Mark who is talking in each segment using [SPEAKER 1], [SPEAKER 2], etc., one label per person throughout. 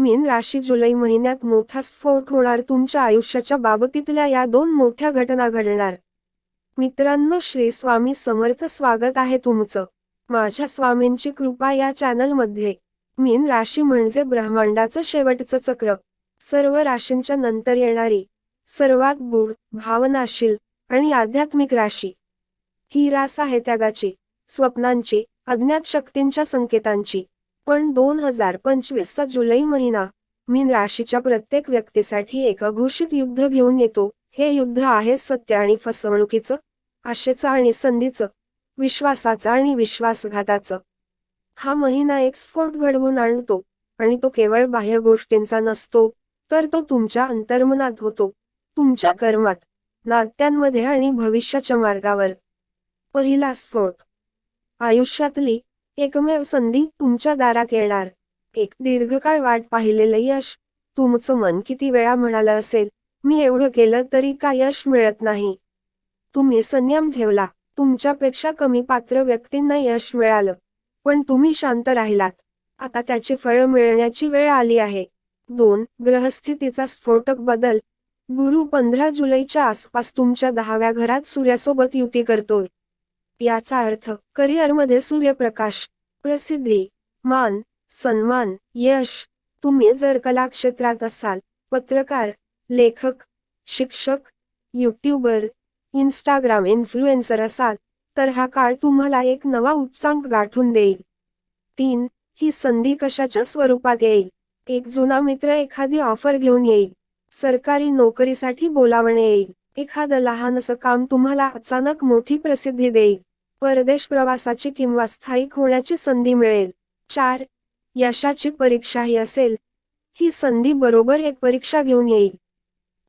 [SPEAKER 1] मीन राशी जुलै महिन्यात मोठा स्फोट होणार तुमच्या आयुष्याच्या बाबतीतल्या या दोन मोठ्या घटना घडणार. मित्रांनो श्री स्वामी समर्थ स्वागत आहे तुमचं. माझ्या स्वामींची कृपा या चॅनलमध्ये. मीन राशी म्हणजे ब्रह्मांडाचं शेवटचं चक्र. सर्व राशींच्या नंतर येणारी सर्वात गुढ भावनाशील आणि आध्यात्मिक राशी. ही रास आहे त्यागाची स्वप्नांची अज्ञात शक्तींच्या संकेतांची. पण दोन हजार पंचवीसचा जुलै महिना मीन राशीच्या प्रत्येक व्यक्तीसाठी एक अघोषित युद्ध घेऊन येतो हे युद्ध आहे सत्य आणि फसवणुकीचं आशेचं आणि संधीचं विश्वासाचं आणि विश्वासघाताचं. हा महिना एक स्फोट घडवून आणतो आणि तो केवळ बाह्य गोष्टींचा नसतो तर तो तुमच्या अंतर्मनात होतो तुमच्या कर्मात नात्यांमध्ये आणि भविष्याच्या मार्गावर. पहिला स्फोट. आयुष्यातली एकमेव संधी तुमच्या दारात येणार. एक दीर्घकाळ वाट पाहिलेलं यश. तुमचं मन किती वेळा म्हणालं असेल मी एवढं केलं तरी का यश मिळत नाही? तुम्ही संयम ठेवला. तुमच्यापेक्षा कमी पात्र व्यक्तींना यश मिळालं. पण तुम्ही शांत राहिलात. आता त्याची फळं मिळण्याची वेळ आली आहे. दोन ग्रहस्थितीचा स्फोटक बदल. गुरु पंधरा जुलैच्या आसपास तुमच्या दहाव्या घरात सूर्यासोबत युती करतोय. याचा अर्थ करिअरमध्ये सूर्यप्रकाश प्रसिद्धी मान सन्मान यश. तुम्ही जर कला क्षेत्रात असाल पत्रकार लेखक शिक्षक युट्यूबर इंस्टाग्राम इन्फ्लुएन्सर असाल तर हा काळ तुम्हाला एक नवा उच्चांक गाठून देईल. तीन ही संधी कशाच्या स्वरूपात येईल? एक जुना मित्र एखादी ऑफर घेऊन येईल. सरकारी नोकरीसाठी बोलावणे येईल. एखादं लहानसं काम तुम्हाला अचानक मोठी प्रसिद्धी देईल. परदेश प्रवासाची किंवा स्थायिक होण्याची संधी मिळेल. चार यशाची परीक्षा ही असेल. ही संधी बरोबर एक परीक्षा घेऊन येईल.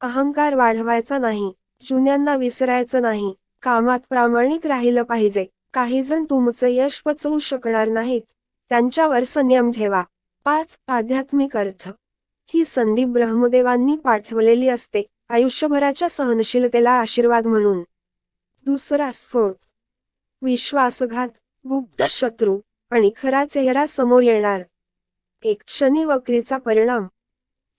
[SPEAKER 1] अहंकार वाढवायचा नाही. जुन्यांना विसरायचं नाही. कामात प्रामाणिक राहिलं पाहिजे. काही जण तुमचं यश पचवू शकणार नाहीत. त्यांच्यावर संयम ठेवा. पाच आध्यात्मिक अर्थ. ही संधी ब्रह्मदेवांनी पाठवलेली असते. आयुष्यभराच्या सहनशीलतेला आशीर्वाद म्हणून. दुसरा स्फोट. विश्वासघात गुप्त शत्रू आणि खरा चेहरा समोर येणार. एक शनी वक्रीचा परिणाम.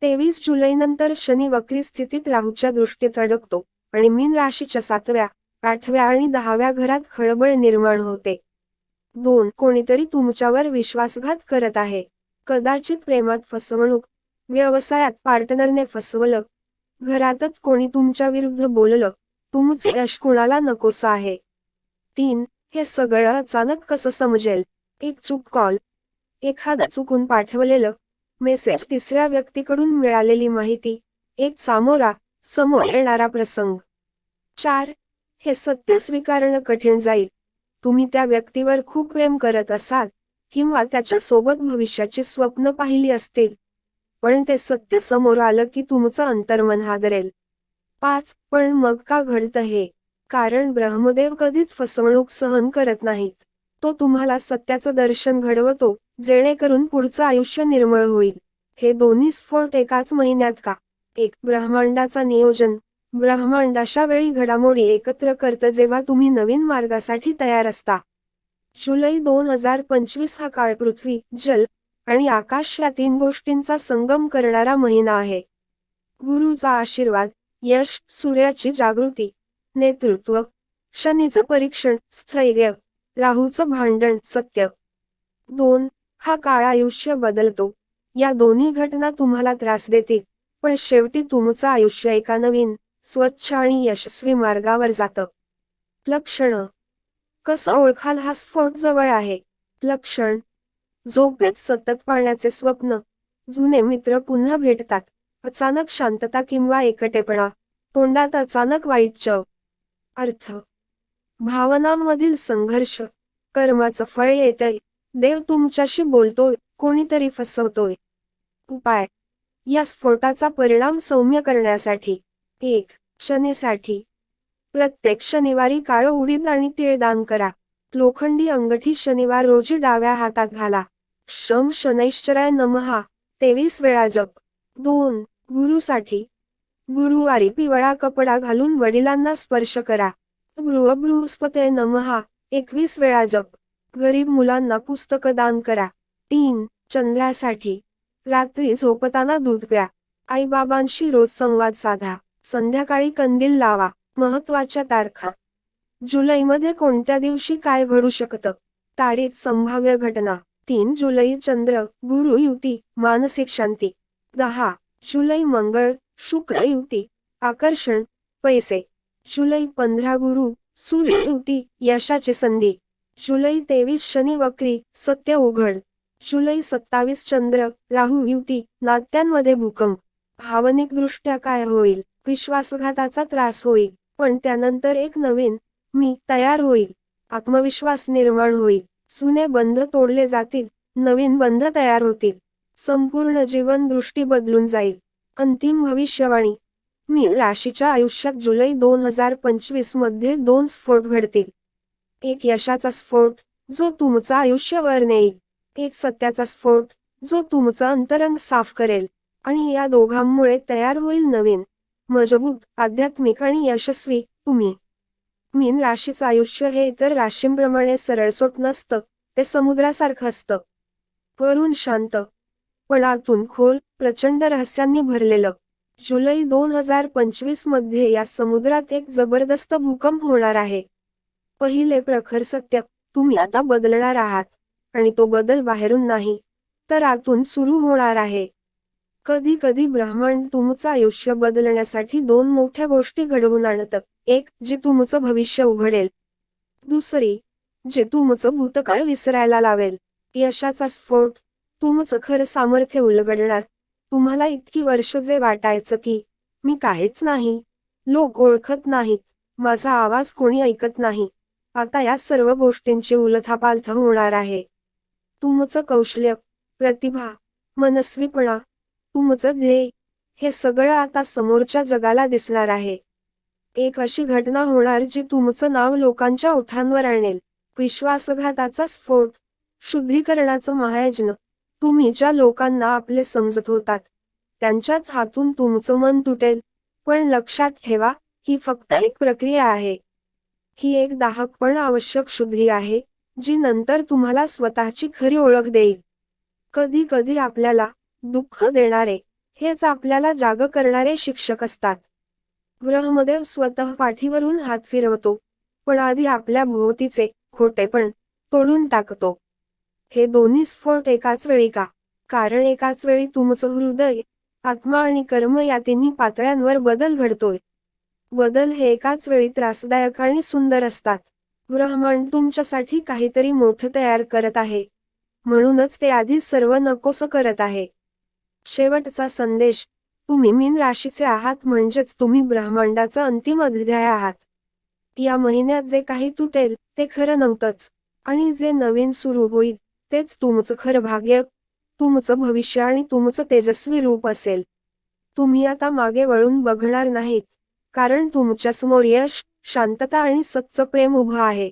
[SPEAKER 1] तेवीस जुलैनंतर शनी वक्री स्थितीत राहूच्या दृष्टीत अडकतो आणि मीन राशीच्या सातव्या आठव्या आणि दहाव्या घरात खळबळ निर्माण होते. दोन कोणीतरी तुमच्यावर विश्वासघात करत आहे. कदाचित प्रेमात फसवणूक व्यवसायात पार्टनरने फसवलं. घरातच कोणी तुमच्या विरुद्ध बोललं तुमचे यश कुणाला नकोसं आहे? तीन हे सगळं अचानक कसं समजेल? एक चूक कॉल एखादा चुकून पाठवलेलं मेसेज तिसऱ्या व्यक्तीकडून मिळालेली माहिती. एक सामोरा समोर येणारा प्रसंग. चार हे सत्य स्वीकारणं कठीण जाईल. तुम्ही त्या व्यक्तीवर खूप प्रेम करत असाल किंवा त्याच्या सोबत भविष्याची स्वप्न पाहिली असतील. पण ते सत्य समोर आलं की तुमचं अंतर्मन हादरेल. पाच पण मग का घडतं हे? कारण ब्रह्मदेव कधीच फसवणूक सहन करत नाहीत. तो तुम्हाला सत्याचं दर्शन घडवतो जेणेकरून पुढचं आयुष्य निर्मळ होईल. हे दोन्ही स्फोट एकाच महिन्यात का? एक ब्रह्मांडाचा नियोजन. ब्रह्मांड अशा वेळी घडामोडी एकत्र करतं जेव्हा तुम्ही नवीन मार्गासाठी तयार असता. जुलै दोन हजार पंचवीस हा काळ पृथ्वी जल आणि आकाश या तीन गोष्टींचा संगम करणारा महिना आहे. गुरुचा आशीर्वाद यश सूर्याची जागृती. नेतृत्व शनीचं परीक्षण स्थैर्य राहूचं भांडण सत्य. दोन हा काळ आयुष्य बदलतो. या दोन्ही घटना तुम्हाला त्रास देतील पण शेवटी तुमचं आयुष्य एका नवीन स्वच्छ आणि यशस्वी मार्गावर जातं. लक्षण. कसं ओळखाल हा स्फोट जवळ आहे. लक्षण. झोपेत सतत पाळण्याचे स्वप्न. जुने मित्र पुन्हा भेटतात. अचानक शांतता किंवा एकटेपणा. तोंडात अचानक वाईट चव. अर्थ. भावनांमधील संघर्ष कर्माचं फळ येतंय. देव तुमच्याशी बोलतोय कोणीतरी फसवतोय. उपाय. या स्फोटाचा परिणाम सौम्य करण्यासाठी. एक शनीसाठी प्रत्येक शनिवारी काळं उडीद आणि तीळ दान करा. लोखंडी अंगठी शनिवार रोजी डाव्या हातात घाला. शम शनैश्चराय नमहा तेवीस वेळा जप. दोन गुरुसाठी. गुरुवारी पिवळा कपडा घालून वडिलांना स्पर्श करा. बृह नमहा एकवीस वेळा जप. गरीब मुलांना पुस्तक दान करा. तीन चंद्रासाठी. रात्री झोपताना दूध प्या. आईबाबांशी रोज संवाद साधा. संध्याकाळी कंदील लावा. महत्त्वाच्या तारखा. जुलैमध्ये कोणत्या दिवशी काय घडू शकतं? तारीख संभाव्य घटना. तीन जुलै चंद्र. गुरु युती. मानसिक शांती. दहा जुलै मंगळ. शुक्र युती आकर्षण पैसे. जुलै पंधरा गुरु सूर्य युती यशाची संधी. जुलै तेवीस शनी वक्री सत्य उघड. जुलै सत्तावीस चंद्र राहू युती नात्यांमध्ये भूकंप. भावनिकदृष्ट्या काय होईल? विश्वासघाताचा त्रास होईल. पण त्यानंतर एक नवीन मी तयार होईल. आत्मविश्वास निर्माण होईल. जुने बंध तोडले जातील. नवीन बंध तयार होतील. संपूर्ण जीवन दृष्टी बदलून जाईल. अंतिम भविष्यवाणी. मी राशीच्या आयुष्यात जुलै दोन हजार पंचवीसमध्ये दोन स्फोट घडतील. एक यशाचा स्फोट जो तुमचं आयुष्य वर नेईल. एक सत्याचा स्फोट जो तुमचं अंतरंग साफ करेल. आणि या दोघांमुळे तयार होईल नवीन मजबूत आध्यात्मिक आणि यशस्वी तुम्ही. मीन राशीचं आयुष्य हे इतर राशींप्रमाणे सरळसोट नसतं ते समुद्रासारखं असतं. वरून शांत पण आतून खोल प्रचंड रहस्यांनी भरलेलं. जुलै दोन हजार पंचवीसमध्ये या समुद्रात एक जबरदस्त भूकंप होणार आहे. पहिले प्रखर सत्य तुम्ही आता बदलणार आहात. आणि तो बदल बाहेरून नाही तर आतून सुरू होणार आहे. कधी कधी ब्रह्मांड तुमचं आयुष्य बदलण्यासाठी दोन मोठ्या गोष्टी घडवून आणतं. एक जे तुमचं भविष्य उघडेल. दुसरी जे तुमचं भूतकाळ विसरायला लावेल. यशाचा स्फोट तुमचं खरं सामर्थ्य उलगडणार. तुम्हाला इतकी वर्ष जे वाटायचं की मी काहीच नाही. लोक ओळखत नाहीत. माझा आवाज कोणी ऐकत नाही. आता या सर्व गोष्टींची उलथापालथ होणार आहे. तुमचं कौशल्य प्रतिभा मनस्वीपणा तुमचं ध्येय हे सगळं आता समोरच्या जगाला दिसणार आहे. एक अशी घटना होणार जी तुमचं नाव लोकांच्या ओठांवर आणेल. विश्वासघाताचा स्फोट शुद्धीकरणाचं महायज्ञ तुम्ही ज्या लोकांना आपले समजत होतात त्यांच्याच हातून तुमचं मन तुटेल. पण लक्षात ठेवा ही फक्त एक प्रक्रिया आहे. ही एक दाहक पण आवश्यक शुद्धी आहे जी नंतर तुम्हाला स्वतःची खरी ओळख देईल. कधी कधी आपल्याला दुःख देणारे हेच आपल्याला जाग करणारे शिक्षक असतात. ब्रह्मदेव स्वतः पाठीवरून हात फिरवतो पण आधी आपल्या भोवतीचे खोटेपण तोडून टाकतो. हे दोन्ही स्फोट एकाच वेळी का? कारण एकाच वेळी तुमचं हृदय आत्मा आणि कर्म या तिन्ही पातळ्यांवर बदल घडतोय. बदल हे एकाच वेळी त्रासदायक आणि सुंदर असतात. ब्रह्मांड तुमच्यासाठी काहीतरी मोठं तयार करत आहे. म्हणूनच ते आधी सर्व नकोस करत आहे. शेवटचा संदेश तुम्ही मीन राशीचे आहात म्हणजेच तुम्ही ब्रह्मांडाचा अंतिम अध्याय आहात. या महिन्यात जे काही तुटेल ते खरं नव्हतंच. आणि जे नवीन सुरू होईल तेच तुमचं खरं भाग्य तुमचं भविष्य आणि तुमचं तेजस्वी रूप असेल. तुम्ही आता मागे वळून बघणार नाहीत कारण तुमच्यासमोर यश शांतता आणि सच्चं प्रेम उभं आहे.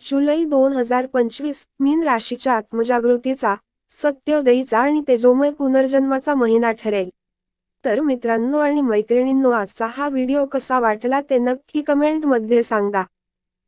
[SPEAKER 1] जुलै दोन हजार पंचवीस मीन राशीच्या आत्मजागृतीचा सत्योदयीचा आणि तेजोमय पुनर्जन्माचा महिना ठरेल. तर मित्रांनो आणि मैत्रिणींनो आजचा हा व्हिडिओ कसा वाटला ते नक्की कमेंटमध्ये सांगा.